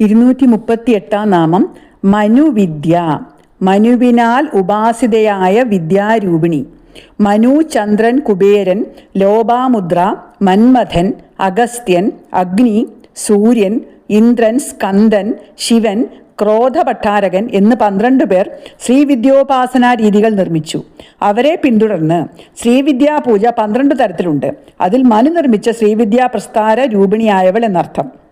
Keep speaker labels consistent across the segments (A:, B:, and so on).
A: ഇരുന്നൂറ്റി മുപ്പത്തി എട്ടാം നാമം മനുവിദ്യ. മനുവിനാൽ ഉപാസിതയായ വിദ്യാരൂപിണി. മനു ചന്ദ്രൻ കുബേരൻ ലോപാമുദ്ര മന്മഥൻ അഗസ്ത്യൻ അഗ്നി സൂര്യൻ ഇന്ദ്രൻ സ്കന്ദൻ ശിവൻ ക്രോധഭട്ടാരകൻ എന്ന് പന്ത്രണ്ട് പേർ ശ്രീവിദ്യോപാസനാ രീതികൾ നിർമ്മിച്ചു. അവരെ പിന്തുടർന്ന് ശ്രീവിദ്യാപൂജ പന്ത്രണ്ട് തരത്തിലുണ്ട്. അതിൽ മനു നിർമ്മിച്ച ശ്രീവിദ്യാ പ്രസ്ഥാര രൂപിണിയായവൾ എന്നർത്ഥം.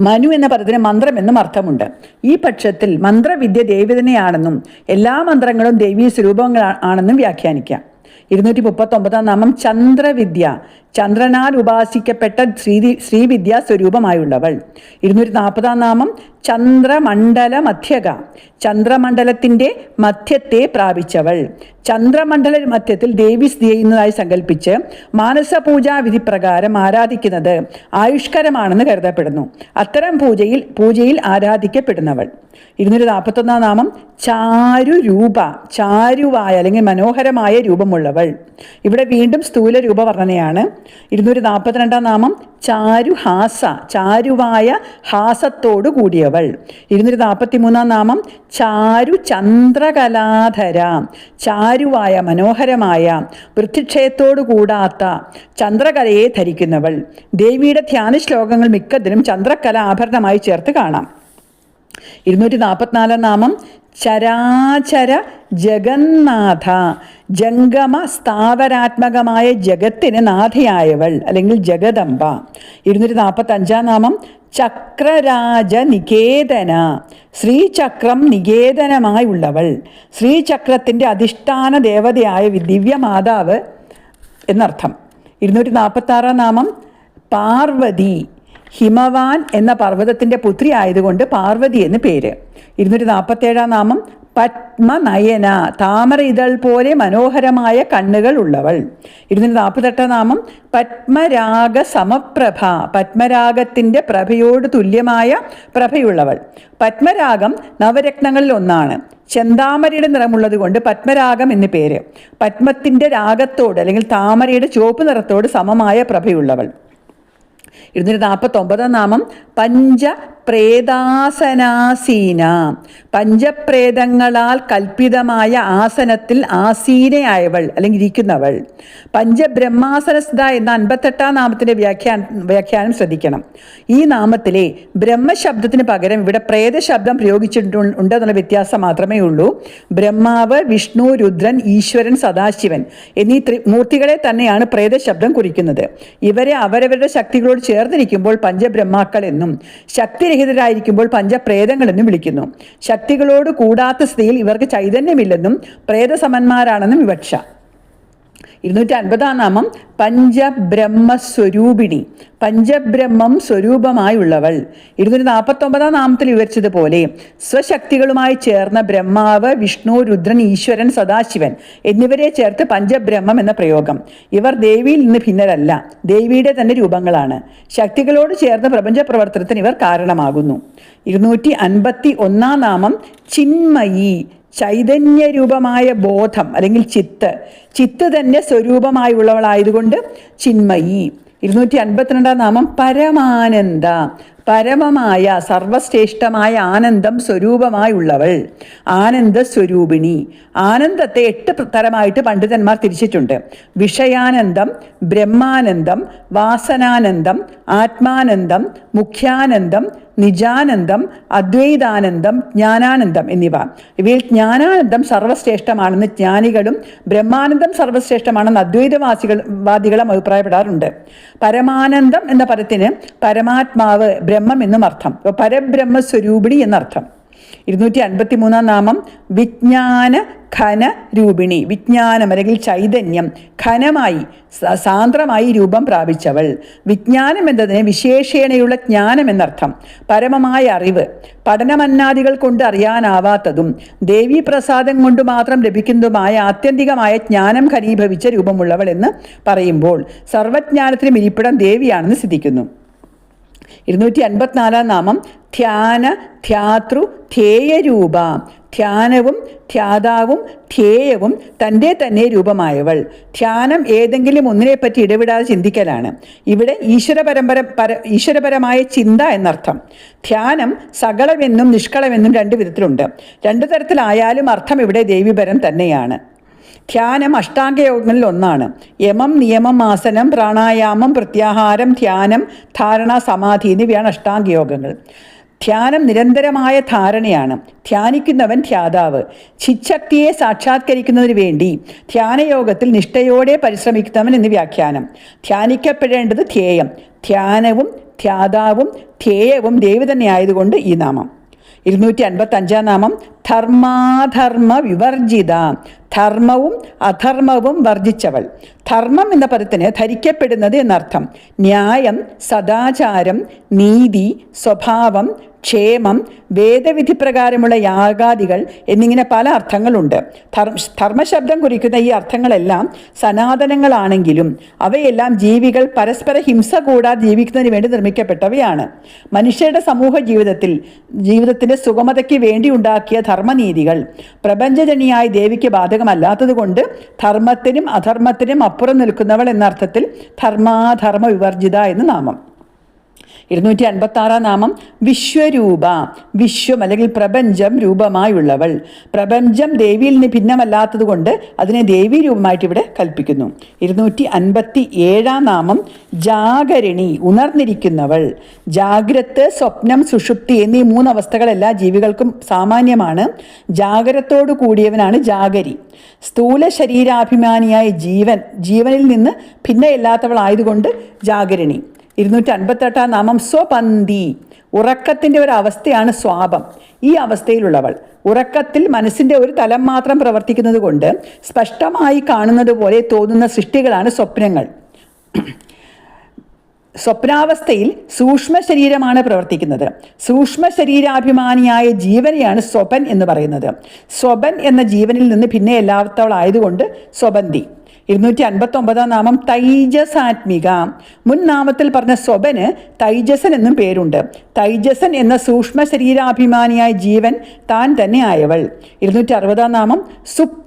A: മനു എന്ന പദത്തിന് മന്ത്രം എന്നും അർത്ഥമുണ്ട്. ഈ പക്ഷത്തിൽ മന്ത്രവിദ്യ ദൈവതനെയാണെന്നും എല്ലാ മന്ത്രങ്ങളും ദൈവീ സ്വരൂപങ്ങളാണെന്നും വ്യാഖ്യാനിക്കാം. ഇരുന്നൂറ്റി മുപ്പത്തി ഒമ്പതാം നാമം ചന്ദ്രവിദ്യ. ചന്ദ്രനാൽ ഉപാസിക്കപ്പെട്ട ശ്രീ ശ്രീവിദ്യാ സ്വരൂപമായുള്ളവൾ ഇരുന്നൂറ്റി നാൽപ്പതാം നാമം ചന്ദ്രമണ്ഡല മധ്യക ചന്ദ്രമണ്ഡലത്തിന്റെ മധ്യത്തെ പ്രാപിച്ചവൾ. ചന്ദ്രമണ്ഡല മധ്യത്തിൽ ദേവി സ്ഥിതി ചെയ്യുന്നതായി സങ്കല്പിച്ച് മാനസപൂജാ വിധി പ്രകാരം ആരാധിക്കുന്നത് ആയുഷ്കരമാണെന്ന് കരുതപ്പെടുന്നു. അത്തരം പൂജയിൽ പൂജയിൽ ആരാധിക്കപ്പെടുന്നവൾ. ഇരുന്നൂറ്റി നാൽപ്പത്തൊന്നാം നാമം ചാരുരൂപ ചാരുവായ അല്ലെങ്കിൽ മനോഹരമായ രൂപമുള്ളവൾ. ഇവിടെ വീണ്ടും സ്ഥൂല രൂപ വർണനയാണ് ഇരുന്നൂറ്റി നാൽപ്പത്തിരണ്ടാം നാമം ചാരുഹാസ ചാരുവായ ഹാസത്തോടു കൂടിയവൾ. ഇരുന്നൂറ്റി നാൽപ്പത്തി മൂന്നാം നാമം ചാരു ചന്ദ്രകലാധര ചാരുവായ മനോഹരമായ വൃത്തിക്ഷയത്തോടു കൂടാത്ത ചന്ദ്രകലയെ ധരിക്കുന്നവൾ. ദേവിയുടെ ധ്യാന ശ്ലോകങ്ങൾ മിക്കതിനും ചന്ദ്രകല ആഭരണമായി ചേർത്ത് കാണാം. ഇരുന്നൂറ്റി നാൽപ്പത്തിനാലാം നാമം ചരാചര ജഗന്നാഥ ജംഗമ സ്ഥാവരാത്മകമായ ജഗത്തിന് നാഥയായവൾ അല്ലെങ്കിൽ ജഗദംബ. ഇരുന്നൂറ്റി നാൽപ്പത്തി അഞ്ചാം നാമം ചക്രരാജ നികേതന ശ്രീചക്രം നികേതനമായി ഉള്ളവൾ ശ്രീചക്രത്തിന്റെ അധിഷ്ഠാന ദേവതയായ ദിവ്യമാതാവ് എന്നർത്ഥം. ഇരുന്നൂറ്റി നാൽപ്പത്തി ആറാം നാമം പാർവതി ഹിമവാൻ എന്ന പർവതത്തിന്റെ പുത്രി ആയതുകൊണ്ട് പാർവതി എന്ന് പേര്. ഇരുന്നൂറ്റി നാൽപ്പത്തേഴാം നാമം പത്മനയന താമര ഇതൾ പോലെ മനോഹരമായ കണ്ണുകൾ ഉള്ളവൾ. ഇരുന്നൂറ്റി നാൽപ്പത്തെട്ടാം നാമം പത്മരാഗ സമപ്രഭ പത്മരാഗത്തിന്റെ പ്രഭയോട് തുല്യമായ പ്രഭയുള്ളവൾ. പത്മരാഗം നവരത്നങ്ങളിൽ ഒന്നാണ്. ചെന്താമരയുടെ നിറമുള്ളത് കൊണ്ട് പത്മരാഗം എന്ന് പേര്. പത്മത്തിന്റെ രാഗത്തോട് അല്ലെങ്കിൽ താമരയുടെ ചുവപ്പ് നിറത്തോട് സമമായ പ്രഭയുള്ളവൾ. ഇരുന്നൂറ്റി നാൽപ്പത്തി ഒമ്പതാം നാമം പഞ്ച പ്രേതാസനാസീന പഞ്ചപ്രേതങ്ങളാൽ കൽപ്പിതമായ ആസനത്തിൽ ആസീനയായവൾ അല്ലെങ്കിൽ ഇരിക്കുന്നവൾ. പഞ്ചബ്രഹ്മാസനസ്ഥ എന്ന അൻപത്തെട്ടാം നാമത്തിന്റെ വ്യാഖ്യാന വ്യാഖ്യാനം ശ്രദ്ധിക്കണം. ഈ നാമത്തിലെ ബ്രഹ്മശബ്ദത്തിന് പകരം ഇവിടെ പ്രേതശബ്ദം പ്രയോഗിച്ചിട്ടുണ്ട് എന്നുള്ള വ്യത്യാസം മാത്രമേ ഉള്ളൂ. ബ്രഹ്മാവ് വിഷ്ണു രുദ്രൻ ഈശ്വരൻ സദാശിവൻ എന്നീ മൂർത്തികളെ തന്നെയാണ് പ്രേതശബ്ദം കുറിക്കുന്നത്. ഇവരെ അവരവരുടെ ശക്തികളോട് ചേർന്നിരിക്കുമ്പോൾ പഞ്ചബ്രഹ്മാക്കൾ എന്നും ശക്തിരഹിതരായിരിക്കുമ്പോൾ പഞ്ചപ്രേതങ്ങൾ എന്നും വിളിക്കുന്നു. ശക്തികളോട് കൂടാത്ത സ്ഥിതിയിൽ ഇവർക്ക് ചൈതന്യമില്ലെന്നും പ്രേതസമന്മാരാണെന്നും വിവക്ഷ. ഇരുന്നൂറ്റി അൻപതാം നാമം പഞ്ചബ്രഹ്മസ്വരൂപിണി. പഞ്ചബ്രഹ്മം സ്വരൂപമായുള്ളവൾ. ഇരുന്നൂറ്റി നാൽപ്പത്തൊമ്പതാം നാമത്തിൽ വിവരിച്ചതുപോലെ സ്വശക്തികളുമായി ചേർന്ന ബ്രഹ്മാവ് വിഷ്ണു രുദ്രൻ ഈശ്വരൻ സദാശിവൻ എന്നിവരെ ചേർത്ത് പഞ്ചബ്രഹ്മം എന്ന പ്രയോഗം. ഇവർ ദേവിയിൽ നിന്ന് ഭിന്നരല്ല. ദേവിയുടെ തന്നെ രൂപങ്ങളാണ്. ശക്തികളോട് ചേർന്ന പ്രപഞ്ച പ്രവർത്തനത്തിന് ഇവർ കാരണമാകുന്നു. ഇരുന്നൂറ്റി അൻപത്തി ഒന്നാം നാമം ചിന്മയി. ചൈതന്യരൂപമായ ബോധം അല്ലെങ്കിൽ ചിത്ത്. ചിത്ത് തന്നെ സ്വരൂപമായുള്ളവളായതുകൊണ്ട് ചിന്മയി. ഇരുന്നൂറ്റി അൻപത്തിരണ്ടാം നാമം പരമാനന്ദ. പരമമായ സർവശ്രേഷ്ഠമായ ആനന്ദം സ്വരൂപമായുള്ളവൾ. ആനന്ദ സ്വരൂപിണി. ആനന്ദത്തെ എട്ട് തരമായിട്ട് പണ്ഡിതന്മാർ തിരിച്ചിട്ടുണ്ട്. വിഷയാനന്ദം ബ്രഹ്മാനന്ദം വാസനാനന്ദം ആത്മാനന്ദം മുഖ്യാനന്ദം നിജാനന്ദം അദ്വൈതാനന്ദം ജ്ഞാനാനന്ദം എന്നിവ. ഇവയിൽ ജ്ഞാനാനന്ദം സർവശ്രേഷ്ഠമാണെന്ന് ജ്ഞാനികളും ബ്രഹ്മാനന്ദം സർവശ്രേഷ്ഠമാണെന്ന് അദ്വൈതവാസികൾ വാദികളും അഭിപ്രായപ്പെടാറുണ്ട്. പരമാനന്ദം എന്ന പദത്തിന് പരമാത്മാവ് ബ്രഹ്മം എന്നും അർത്ഥം. പരബ്രഹ്മസ്വരൂപിണി എന്നർത്ഥം. ഇരുന്നൂറ്റി അൻപത്തി മൂന്നാം നാമം വിജ്ഞാന ഖന രൂപിണി. വിജ്ഞാനം അല്ലെങ്കിൽ ചൈതന്യം ഖനമായി സാന്ദ്രമായി രൂപം പ്രാപിച്ചവൾ. വിജ്ഞാനം എന്നതിന് വിശേഷേണയുള്ള ജ്ഞാനം എന്നർത്ഥം. പരമമായ അറിവ്. പഠനമന്നാദികൾ കൊണ്ട് അറിയാനാവാത്തതും ദേവീപ്രസാദം കൊണ്ട് മാത്രം ലഭിക്കുന്നതുമായ ആത്യന്തികമായ ജ്ഞാനം ഘനീഭവിച്ച രൂപമുള്ളവൾ എന്ന് പറയുമ്പോൾ സർവജ്ഞാനത്തിന് ഇരിപ്പിടം ദേവിയാണെന്ന് സിദ്ധിക്കുന്നു. ഇരുന്നൂറ്റി അൻപത്തിനാലാം നാമം ധ്യാന ധ്യാതൃ ധ്യേയരൂപ. ധ്യാനവും ധ്യാതാവും ധ്യേയവും തന്റെ തന്നെ രൂപമായവൾ. ധ്യാനം ഏതെങ്കിലും ഒന്നിനെപ്പറ്റി ഇടപെടാതെ ചിന്തിക്കലാണ്. ഇവിടെ ഈശ്വര പരമ്പര പര ഈശ്വരപരമായ ചിന്ത എന്നർത്ഥം. ധ്യാനം സകളമെന്നും നിഷ്കളമെന്നും രണ്ട് വിധത്തിലുണ്ട്. രണ്ടു തരത്തിലായാലും അർത്ഥം ഇവിടെ ദേവീപരം തന്നെയാണ്. ധ്യാനം അഷ്ടാംഗയോഗങ്ങളിൽ ഒന്നാണ് യമം നിയമം ആസനം പ്രാണായാമം പ്രത്യാഹാരം ധ്യാനം ധാരണ സമാധി എന്നിവയാണ് അഷ്ടാംഗയോഗങ്ങൾ. ധ്യാനം നിരന്തരമായ ധാരണയാണ്. ധ്യാനിക്കുന്നവൻ ധ്യാതാവ്. ചിച്ഛക്തിയെ സാക്ഷാത്കരിക്കുന്നതിന് വേണ്ടി ധ്യാനയോഗത്തിൽ നിഷ്ഠയോടെ പരിശ്രമിക്കുന്നവൻ എന്ന് വ്യാഖ്യാനം. ധ്യാനിക്കപ്പെടേണ്ടത് ധ്യേയം. ധ്യാനവും ധ്യാതാവും ധ്യേയവും ദേവി തന്നെ ആയതുകൊണ്ട് ഈ നാമം. ഇരുന്നൂറ്റി അൻപത്തി അഞ്ചാം നാമം ധർമാധർമ്മ വിവർജിത ധർമ്മവും അധർമ്മവും വർജിച്ചവൾ. ധർമ്മം എന്ന പദത്തിന് ധരിക്കപ്പെടുന്നത് എന്നർത്ഥം. ന്യായം സദാചാരം നീതി സ്വഭാവം ക്ഷേമം വേദവിധി പ്രകാരമുള്ള യാഗാദികൾ എന്നിങ്ങനെ പല അർത്ഥങ്ങളുണ്ട്. ധർമ്മ ധർമ്മശബ്ദം കുറിക്കുന്ന ഈ അർത്ഥങ്ങളെല്ലാം സനാതനങ്ങളാണെങ്കിലും അവയെല്ലാം ജീവികൾ പരസ്പര ഹിംസ കൂടാതെ ജീവിക്കുന്നതിന് വേണ്ടി നിർമ്മിക്കപ്പെട്ടവയാണ്. മനുഷ്യരുടെ സമൂഹ ജീവിതത്തിൽ ജീവിതത്തിന്റെ സുഗമതയ്ക്ക് വേണ്ടി ഉണ്ടാക്കിയ ധർമ്മനീതികൾ പ്രപഞ്ചജനിയായ ദേവിക്ക് ബാധകമല്ലാത്തതുകൊണ്ട് ധർമ്മത്തിനും അധർമ്മത്തിനും അപ്പുറം നിൽക്കുന്നവൾ എന്ന അർത്ഥത്തിൽ ധർമാധർമ്മ വിവർജിത എന്ന് നാമം. ഇരുന്നൂറ്റി അൻപത്തി ആറാം നാമം വിശ്വരൂപ വിശ്വം അല്ലെങ്കിൽ പ്രപഞ്ചം രൂപമായുള്ളവൾ. പ്രപഞ്ചം ദേവിയിൽ നിന്ന് ഭിന്നമല്ലാത്തത് കൊണ്ട് അതിനെ ദേവി രൂപമായിട്ട് ഇവിടെ കൽപ്പിക്കുന്നു. ഇരുന്നൂറ്റി അൻപത്തി ഏഴാം നാമം ജാഗരണി ഉണർന്നിരിക്കുന്നവൾ. ജാഗ്രത് സ്വപ്നം സുഷുപ്തി എന്നീ മൂന്ന് അവസ്ഥകൾ എല്ലാ ജീവികൾക്കും സാമാന്യമാണ്. ജാഗ്രതത്തോടു കൂടിയവനാണ് ജാഗരി. സ്ഥൂല ശരീരാഭിമാനിയായ ജീവൻ ജീവനിൽ നിന്ന് ഭിന്നയില്ലാത്തവളായതുകൊണ്ട് ജാഗരണി. ഇരുന്നൂറ്റി അൻപത്തെട്ടാം നാമം സ്വപന്തി. ഉറക്കത്തിന്റെ ഒരു അവസ്ഥയാണ് സ്വാപം. ഈ അവസ്ഥയിലുള്ളവൾ ഉറക്കത്തിൽ മനസ്സിന്റെ ഒരു തലം മാത്രം പ്രവർത്തിക്കുന്നത് കൊണ്ട് സ്പഷ്ടമായി കാണുന്നത് പോലെ തോന്നുന്ന സൃഷ്ടികളാണ് സ്വപ്നങ്ങൾ. സ്വപ്നാവസ്ഥയിൽ സൂക്ഷ്മ ശരീരമാണ് പ്രവർത്തിക്കുന്നത്. സൂക്ഷ്മ ശരീരാഭിമാനിയായ ജീവനെയാണ് സ്വപൻ എന്ന് പറയുന്നത്. സ്വപൻ എന്ന ജീവനിൽ നിന്ന് പിന്നെ എല്ലാത്തവളായതുകൊണ്ട് സ്വബന്തി ഇരുന്നൂറ്റി അൻപത്തി ഒമ്പതാം നാമം തൈജസാത്മിക മുൻ നാമത്തിൽ പറഞ്ഞ സ്വബന് തൈജസൻ എന്നും പേരുണ്ട്. തൈജസൻ എന്ന സൂക്ഷ്മ ശരീരാഭിമാനിയായ ജീവൻ താൻ തന്നെ ആയവൾ. ഇരുന്നൂറ്റി അറുപതാം നാമം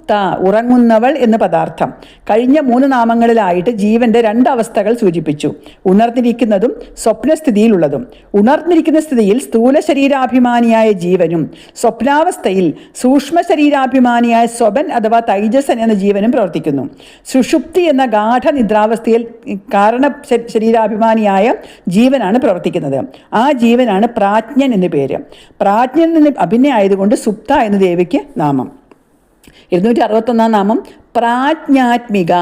A: സുപ്ത ഉറങ്ങുന്നവൾ എന്ന് പദാർത്ഥം. കഴിഞ്ഞ മൂന്ന് നാമങ്ങളിലായിട്ട് ജീവന്റെ രണ്ട് അവസ്ഥകൾ സൂചിപ്പിച്ചു. ഉണർന്നിരിക്കുന്നതും സ്വപ്നസ്ഥിതിയിലുള്ളതും. ഉണർന്നിരിക്കുന്ന സ്ഥിതിയിൽ സ്ഥൂല ശരീരാഭിമാനിയായ ജീവനും സ്വപ്നാവസ്ഥയിൽ സൂക്ഷ്മ ശരീരാഭിമാനിയായ സ്വപൻ അഥവാ തൈജസൻ എന്ന ജീവനും പ്രവർത്തിക്കുന്നു. സുഷുപ്തി എന്ന ഗാഠ നിദ്രാവസ്ഥയിൽ കാരണ ശരീരാഭിമാനിയായ ജീവനാണ് പ്രവർത്തിക്കുന്നത്. ആ ജീവനാണ് പ്രാജ്ഞൻ എന്ന് പേര്. പ്രാജ്ഞൻ എന്ന് അഭിനയായതുകൊണ്ട് സുപ്ത എന്ന ദേവിക്ക് നാമം. ഇരുന്നൂറ്റി അറുപത്തൊന്നാം നാമം പ്രാജ്ഞാത്മിക.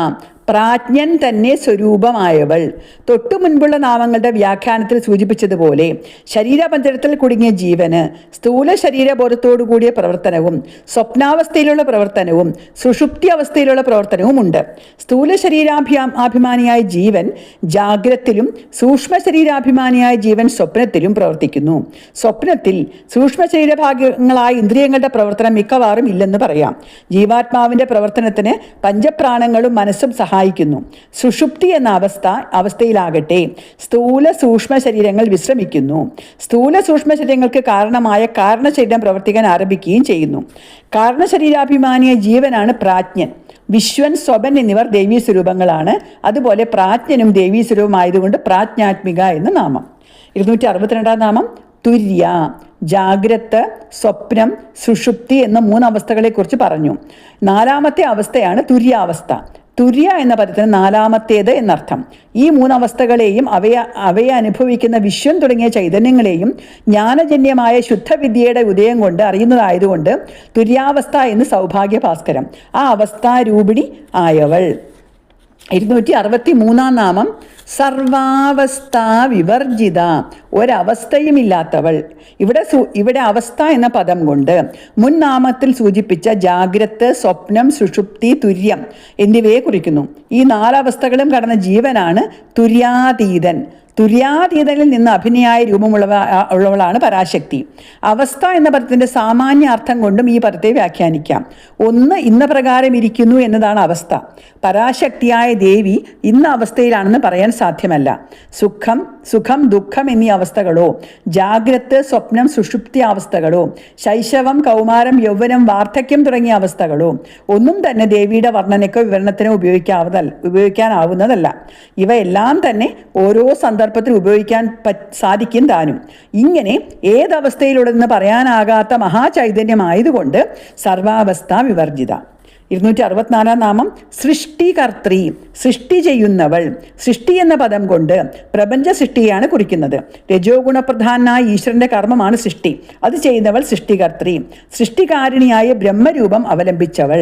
A: പ്രാജ്ഞൻ തന്നെ സ്വരൂപമായവൾ. തൊട്ടു മുൻപുള്ള നാമങ്ങളുടെ വ്യാഖ്യാനത്തിൽ സൂചിപ്പിച്ചതുപോലെ ശരീരപഞ്ചരത്തിൽ കുടുങ്ങിയ ജീവന് സ്ഥൂല ശരീരബോധത്തോടു കൂടിയ പ്രവർത്തനവും സ്വപ്നാവസ്ഥയിലുള്ള പ്രവർത്തനവും സുഷുപ്തി അവസ്ഥയിലുള്ള പ്രവർത്തനവും ഉണ്ട്. സ്ഥൂല ശരീരാഭ്യാ അഭിമാനിയായ ജീവൻ ജാഗ്രത്തിലും സൂക്ഷ്മ ശരീരാഭിമാനിയായ ജീവൻ സ്വപ്നത്തിലും പ്രവർത്തിക്കുന്നു. സ്വപ്നത്തിൽ സൂക്ഷ്മ ശരീരഭാഗങ്ങളായ ഇന്ദ്രിയങ്ങളുടെ പ്രവർത്തനം മിക്കവാറും ഇല്ലെന്ന് പറയാം. ജീവാത്മാവിന്റെ പ്രവർത്തനത്തിന് പഞ്ചപ്രാണങ്ങളും മനസ്സും സഹായിക്കുന്നു. സുഷുപ്തി എന്ന അവസ്ഥ അവസ്ഥയിലാകട്ടെ. സ്ഥൂല സൂക്ഷ്മ ശരീരങ്ങൾ വിശ്രമിക്കുന്നു. സ്ഥൂല സൂക്ഷ്മ ശരീരങ്ങൾക്ക് കാരണമായ കാരണശരീരം പ്രവർത്തിക്കാൻ ആരംഭിക്കുകയും ചെയ്യുന്നു. കാരണശരീരാഭിമാനിയ ജീവനാണ് പ്രാജ്ഞൻ. വിശ്വൻ സ്വപൻ എന്നിവർ ദേവീ സ്വരൂപങ്ങളാണ്. അതുപോലെ പ്രാജ്ഞനും ദേവീ സ്വരൂപമായതുകൊണ്ട് പ്രാജ്ഞാത്മിക എന്ന നാമം. ഇരുന്നൂറ്റി അറുപത്തിരണ്ടാം നാമം തുര്യ. ജാഗ്രത് സ്വപ്നം സുഷുപ്തി എന്ന മൂന്ന് അവസ്ഥകളെക്കുറിച്ച് പറഞ്ഞു. നാലാമത്തെ അവസ്ഥയാണ് തുര്യാവസ്ഥ. തുര്യ എന്ന പദത്തിന് നാലാമത്തേത് എന്നർത്ഥം. ഈ മൂന്നവസ്ഥകളെയും അവയെ അവയെ അനുഭവിക്കുന്ന വിശ്വം തുടങ്ങിയ ചൈതന്യങ്ങളെയും ജ്ഞാനജന്യമായ ശുദ്ധവിദ്യയുടെ ഉദയം കൊണ്ട് അറിയുന്നതായതുകൊണ്ട് തുര്യാവസ്ഥ എന്ന് സൗഭാഗ്യ ഭാസ്കരം ആ അവസ്ഥാരൂപിണി ആയവൾ. ഇരുന്നൂറ്റി അറുപത്തി മൂന്നാം നാമം സർവാവസ്ഥ വിവർജിത. ഒരവസ്ഥയുമില്ലാത്തവൾ. ഇവിടെ ഇവിടെ അവസ്ഥ എന്ന പദം കൊണ്ട് മുൻ നാമത്തിൽ സൂചിപ്പിച്ച ജാഗ്രത് സ്വപ്നം സുഷുപ്തി തുര്യം എന്നിവയെ കുറിക്കുന്നു. ഈ നാലവസ്ഥകളും കടന്ന ജീവനാണ് തുര്യാതീതൻ. തുര്യാതീതങ്ങളിൽ നിന്ന് അഭിനയായ രൂപമുള്ളവ ഉള്ളവളാണ് പരാശക്തി. അവസ്ഥ എന്ന പദത്തിന്റെ സാമാന്യ അർത്ഥം കൊണ്ടും ഈ പദത്തെ വ്യാഖ്യാനിക്കാം. ഒന്ന് ഇന്ന പ്രകാരം ഇരിക്കുന്നു എന്നതാണ് അവസ്ഥ. പരാശക്തിയായ ദേവി ഇന്ന അവസ്ഥയിലാണെന്ന് പറയാൻ സാധ്യമല്ല. സുഖം സുഖം ദുഃഖം എന്നീ അവസ്ഥകളോ ജാഗ്രത് സ്വപ്നം സുഷുപ്തി അവസ്ഥകളോ ശൈശവം കൗമാരം യൗവനം വാർദ്ധക്യം തുടങ്ങിയ അവസ്ഥകളോ ഒന്നും തന്നെ ദേവിയുടെ വർണനയ്ക്കോ വിവരണത്തിനോ ഉപയോഗിക്കാവുന്നതല്ല ഉപയോഗിക്കാനാവുന്നതല്ല. ഇവയെല്ലാം തന്നെ ഓരോ സന്ദർഭത്തിൽ ഉപയോഗിക്കാൻ സാധിക്കും താനും. ഇങ്ങനെ ഏതവസ്ഥയിലുള്ളതെന്ന് പറയാനാകാത്ത മഹാചൈതന്യമായതുകൊണ്ട് സർവാവസ്ഥ വിവർജിത. ഇരുന്നൂറ്റി അറുപത്തിനാലാം നാമം സൃഷ്ടികർത്രി സൃഷ്ടി ചെയ്യുന്നവൾ. സൃഷ്ടി എന്ന പദം കൊണ്ട് പ്രപഞ്ച സൃഷ്ടിയാണ് കുറിക്കുന്നത്. രജോ ഗുണപ്രധാനായ ഈശ്വരന്റെ കർമ്മമാണ് സൃഷ്ടി. അത് ചെയ്യുന്നവൾ സൃഷ്ടികർത്രി. സൃഷ്ടികാരിണിയായ ബ്രഹ്മരൂപം അവലംബിച്ചവൾ.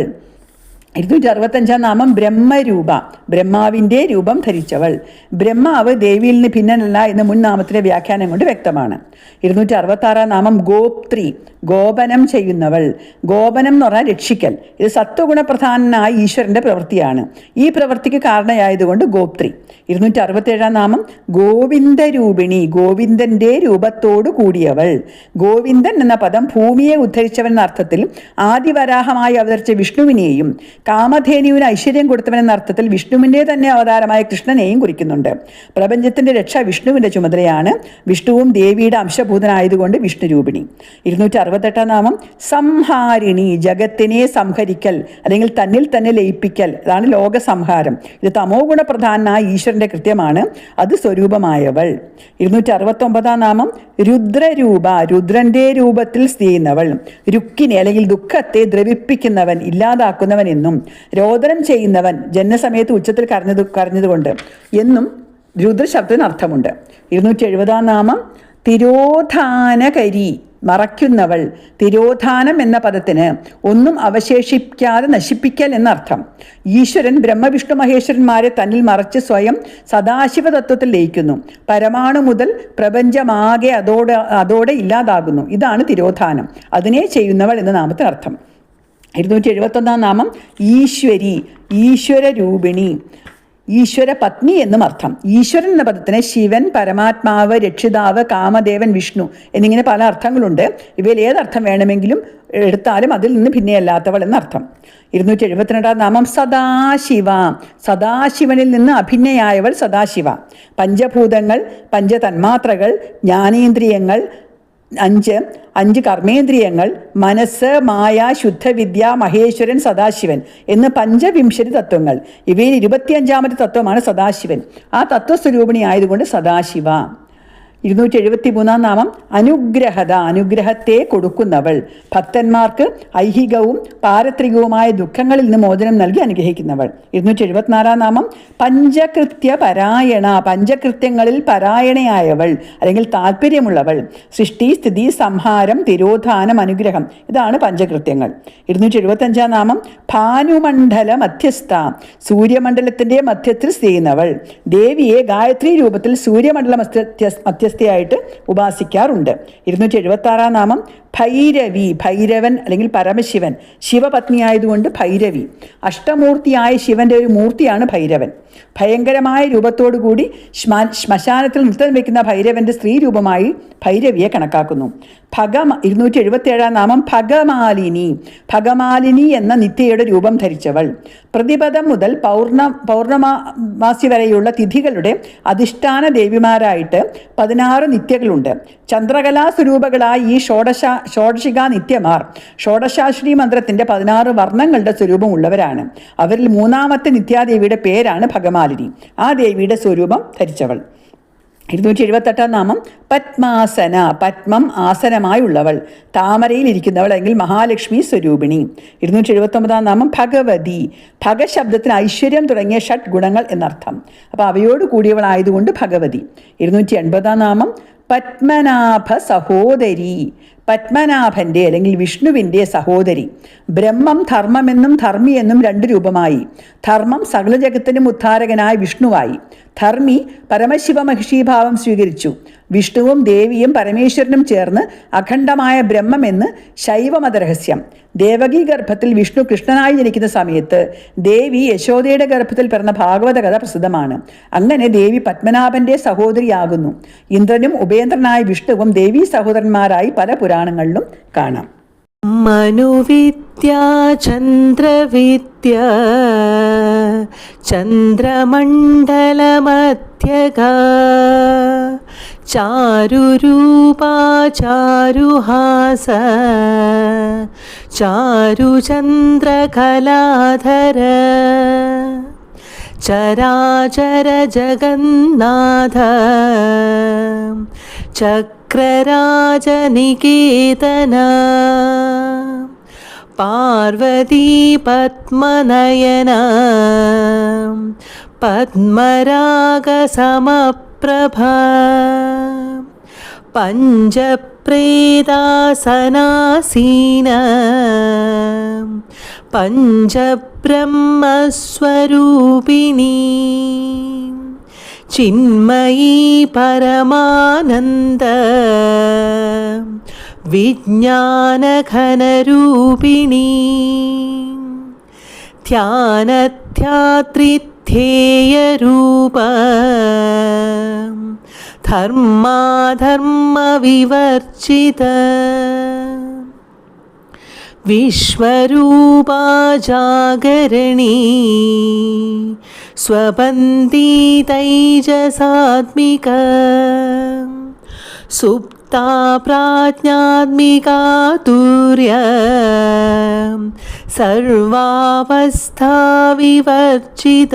A: ഇരുന്നൂറ്റി അറുപത്തഞ്ചാം നാമം ബ്രഹ്മരൂപ. ബ്രഹ്മാവിന്റെ രൂപം ധരിച്ചവൾ. ബ്രഹ്മാവ് ദേവിയിൽ നിന്ന് ഭിന്നനല്ല എന്ന് മുൻ നാമത്തിലെ വ്യാഖ്യാനം കൊണ്ട് വ്യക്തമാണ്. ഇരുന്നൂറ്റി അറുപത്തി ആറാം നാമം ഗോപ്ത്രി. ഗോപനം ചെയ്യുന്നവൾ. ഗോപനം എന്ന് പറഞ്ഞാൽ രക്ഷിക്കൽ. ഇത് സത്വഗുണപ്രധാനനായ ഈശ്വരന്റെ പ്രവൃത്തിയാണ്. ഈ പ്രവൃത്തിക്ക് കാരണയായതുകൊണ്ട് ഗോപ്ത്രി. ഇരുന്നൂറ്റി അറുപത്തേഴാം നാമം ഗോവിന്ദരൂപിണി. ഗോവിന്ദന്റെ രൂപത്തോട് കൂടിയവൾ. ഗോവിന്ദൻ എന്ന പദം ഭൂമിയെ ഉദ്ധരിച്ചവൻ എന്ന അർത്ഥത്തിൽ ആദിവരാഹമായി അവതരിച്ച വിഷ്ണുവിനെയും കാമധേനുവിന് ഐശ്വര്യം കൊടുത്തവനെന്ന അർത്ഥത്തിൽ വിഷ്ണുവിന്റെ തന്നെ അവതാരമായ കൃഷ്ണനെയും കുറിക്കുന്നുണ്ട്. പ്രപഞ്ചത്തിന്റെ രക്ഷ വിഷ്ണുവിന്റെ ചുമതലയാണ്. വിഷ്ണുവും ദേവിയുടെ അംശഭൂതനായതുകൊണ്ട് വിഷ്ണു രൂപിണി ഇരുന്നൂറ്റി അറുപത്തെട്ടാം നാമം സംഹാരിണി ജഗത്തിനെ സംഹരിക്കൽ അല്ലെങ്കിൽ തന്നിൽ തന്നെ ലയിപ്പിക്കൽ. അതാണ് ലോകസംഹാരം. ഇത് തമോ ഗുണപ്രധാനായ ഈശ്വരന്റെ കൃത്യമാണ്. അത് സ്വരൂപമായവൾ. ഇരുന്നൂറ്റി അറുപത്തൊമ്പതാം നാമം രുദ്രരൂപ രുദ്രന്റെ രൂപത്തിൽ സ്ഥിതി ചെയ്യുന്നവൾ രുക്കിനെ അല്ലെങ്കിൽ ദുഃഖത്തെ ദ്രവിപ്പിക്കുന്നവൻ ഇല്ലാതാക്കുന്നവൻ എന്നും രോദനം ചെയ്യുന്നവൻ ജന്മസമയത്ത് ഉച്ചത്തിൽ കരഞ്ഞത് കരഞ്ഞതുകൊണ്ട് എന്നും രുദ്രശബ്ദത്തിന് അർത്ഥമുണ്ട്. ഇരുന്നൂറ്റി എഴുപതാം നാമം തിരോധാനകരി മറയ്ക്കുന്നവൾ. തിരോധാനം എന്ന പദത്തിന് ഒന്നും അവശേഷിക്കാതെ നശിപ്പിക്കൽ എന്നർത്ഥം ഈശ്വരൻ ബ്രഹ്മവിഷ്ണു മഹേശ്വരന്മാരെ തന്നിൽ മറച്ച് സ്വയം സദാശിവ തത്വത്തിൽ ലയിക്കുന്നു. പരമാണു മുതൽ പ്രപഞ്ചമാകെ അതോടെ അതോടെ ഇല്ലാതാകുന്നു. ഇതാണ് തിരോധാനം. അതിനെ ചെയ്യുന്നവൾ എന്ന നാമത്തിന് അർത്ഥം. ഇരുന്നൂറ്റി എഴുപത്തൊന്നാം നാമം ഈശ്വരി ഈശ്വര രൂപിണി ഈശ്വര പത്നി എന്നും അർത്ഥം. ഈശ്വരൻ എന്ന പദത്തിന് ശിവൻ പരമാത്മാവ് രക്ഷിതാവ് കാമദേവൻ വിഷ്ണു എന്നിങ്ങനെ പല അർത്ഥങ്ങളുണ്ട്. ഇവയിൽ ഏതർത്ഥം വേണമെങ്കിലും എടുത്താലും അതിൽ നിന്ന് ഭിന്നയല്ലാത്തവൾ എന്നർത്ഥം ഇരുന്നൂറ്റി എഴുപത്തിരണ്ടാം നാമം സദാശിവ. സദാശിവനിൽ നിന്ന് അഭിന്നയായവൾ സദാശിവ. പഞ്ചഭൂതങ്ങൾ പഞ്ചതന്മാത്രകൾ ജ്ഞാനേന്ദ്രിയങ്ങൾ അഞ്ച് അഞ്ച് കർമ്മേന്ദ്രിയങ്ങൾ മനസ്സ് മായ ശുദ്ധവിദ്യ മഹേശ്വരൻ സദാശിവൻ എന്ന് പഞ്ചവിംശതി തത്വങ്ങൾ. ഇവയിൽ ഇരുപത്തിയഞ്ചാമത്തെ തത്വമാണ് സദാശിവൻ. ആ തത്വസ്വരൂപിണി ആയതുകൊണ്ട് സദാശിവ. ഇരുന്നൂറ്റി എഴുപത്തി മൂന്നാം നാമം അനുഗ്രഹത അനുഗ്രഹത്തെ കൊടുക്കുന്നവൾ. ഭക്തന്മാർക്ക് ഐഹികവും പാരത്രികവുമായ ദുഃഖങ്ങളിൽ നിന്ന് മോചനം നൽകി അനുഗ്രഹിക്കുന്നവൾ. ഇരുന്നൂറ്റി എഴുപത്തിനാലാം നാമം പഞ്ചകൃത്യ പരായണ പഞ്ചകൃത്യങ്ങളിൽ പരായണയായവൾ അല്ലെങ്കിൽ താല്പര്യമുള്ളവൾ സൃഷ്ടി സ്ഥിതി സംഹാരം തിരോധാനം അനുഗ്രഹം ഇതാണ് പഞ്ചകൃത്യങ്ങൾ. ഇരുന്നൂറ്റി എഴുപത്തഞ്ചാം നാമം ഭാനുമണ്ഡല മധ്യസ്ഥ സൂര്യമണ്ഡലത്തിന്റെ മധ്യത്തിൽ ചെയ്യുന്നവൾ. ദേവിയെ ഗായത്രി രൂപത്തിൽ സൂര്യമണ്ഡല മധ്യ മധ്യസ്ഥയായിട്ട് ഉപാസിക്കാറുണ്ട്. ഇരുന്നൂറ്റി എഴുപത്തി ആറാം നാമം ഭൈരവി ഭൈരവൻ അല്ലെങ്കിൽ പരമശിവൻ. ശിവപത്നിയായതുകൊണ്ട് ഭൈരവി. അഷ്ടമൂർത്തിയായ ശിവന്റെ ഒരു മൂർത്തിയാണ് ഭൈരവൻ. ഭയങ്കരമായ രൂപത്തോടു കൂടി ശ്മ ശ്മശാനത്തിൽ നൃത്തം വയ്ക്കുന്ന ഭൈരവന്റെ സ്ത്രീ രൂപമായി ഭൈരവിയെ കണക്കാക്കുന്നു. ഭഗ ഇരുന്നൂറ്റി എഴുപത്തി ഏഴാം നാമം ഭഗമാലിനി. ഭഗമാലിനി എന്ന നിത്യയുടെ രൂപം ധരിച്ചവൾ. പ്രതിപദം മുതൽ പൗർണ പൗർണമാസി വരെയുള്ള തിഥികളുടെ അധിഷ്ഠാന ദേവിമാരായിട്ട് പതിനാറ് നിത്യകളുണ്ട്. ചന്ദ്രകലാ സ്വരൂപകളായി ഈ ഷോഡശ ഷോഡശിക നിത്യമാർ. ഷോഡശാശ്രീ മന്ത്രത്തിന്റെ പതിനാറ് വർണങ്ങളുടെ സ്വരൂപം ഉള്ളവരാണ് അവരിൽ മൂന്നാമത്തെ നിത്യാദേവിയുടെ പേരാണ് ഭഗമാലിനി. ആ ദേവിയുടെ സ്വരൂപം ധരിച്ചവൾ. ഇരുന്നൂറ്റി എഴുപത്തെട്ടാം നാമം പത്മാസന പത്മം ആസനമായുള്ളവൾ. താമരയിൽ ഇരിക്കുന്നവൾ അല്ലെങ്കിൽ മഹാലക്ഷ്മി സ്വരൂപിണി. ഇരുന്നൂറ്റി എഴുപത്തൊമ്പതാം നാമം ഭഗവതി. ഭഗശബ്ദത്തിന് ഐശ്വര്യം തുടങ്ങിയ ഷഡ് ഗുണങ്ങൾ എന്നർത്ഥം. അപ്പോൾ അവയോട് കൂടിയവളായതുകൊണ്ട് ഭഗവതി. ഇരുന്നൂറ്റി എൺപതാം നാമം പത്മനാഭ സഹോദരി. പത്മനാഭന്റെ അല്ലെങ്കിൽ വിഷ്ണുവിന്റെ സഹോദരി. ബ്രഹ്മം ധർമ്മമെന്നും ധർമ്മി എന്നും രണ്ട് രൂപമായി. ധർമ്മം സകല ജഗത്തിനും ഉദ്ധാരകനായ വിഷ്ണുവായി. ധർമ്മി പരമശിവ മഹിഷീഭാവം സ്വീകരിച്ചു. വിഷ്ണുവും ദേവിയും പരമേശ്വരനും ചേർന്ന് അഖണ്ഡമായ ബ്രഹ്മമെന്ന് ശൈവമത രഹസ്യം ദേവകി ഗർഭത്തിൽ വിഷ്ണു കൃഷ്ണനായി ജനിക്കുന്ന സമയത്ത് ദേവി യശോദയുടെ ഗർഭത്തിൽ പിറന്ന ഭാഗവത കഥ പ്രസിദ്ധമാണ്. അങ്ങനെ ദേവി പത്മനാഭന്റെ സഹോദരിയാകുന്നു. ഇന്ദ്രനും ഉപേന്ദ്രനായ വിഷ്ണുവും ദേവീ സഹോദരന്മാരായി പല പുരാണങ്ങളിലും കാണാം.
B: മനുവിദ്യ ചന്ദ്രവിദ്യ ചന്ദ്രമണ്ഡലമധ്യക. ചാരുരൂപാ ചാരുഹാസ ചാരുചന്ദ്രകലാധര. ചരാചര ജഗന്നാഥ ചക്രരാജനികേതന. പാർവതി പത്മനയന. പത്മരാഗസമപ്രഭ. പഞ്ചപ്രേതാസനാസീന. പഞ്ചബ്രഹ്മസ്വരൂപിണീ. ചിന്മയീ പരമാനന്ദ. വിജ്ഞാനഘനരൂപിണി. ധ്യാനധ്യാത്രിധ്യേയരൂപ. ധർമാധർമ്മവിവർജിത. വിശ്വരൂപാജാഗരണി സ്വപന്തി തൈജസാത്മിക सुप्ता प्राज्ञात्मिका तुर्य। सर्वावस्था विवर्जित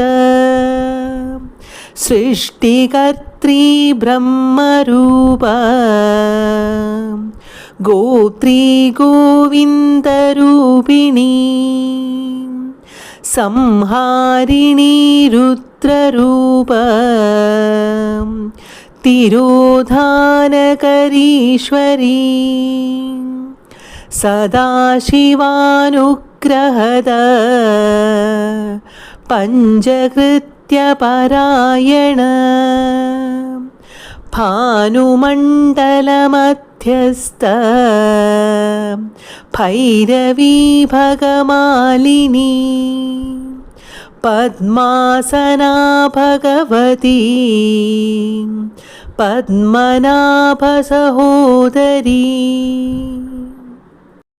B: सृष्टिकर्त्री ब्रह्मरूप। गोत्री गोविन्दरूपिणी। संहारिणी रुद्ररूप തിരോധാനകരീശ്വരീ. സദാശിവാനുഗ്രഹത. പഞ്ചകൃത്യപരായണ. ഭാനുമണ്ഡലമധ്യസ്ഥ. ഭൈരവീ ഭഗമാലിനീ पद्मासना भगवती पद्मनाभसहोदरी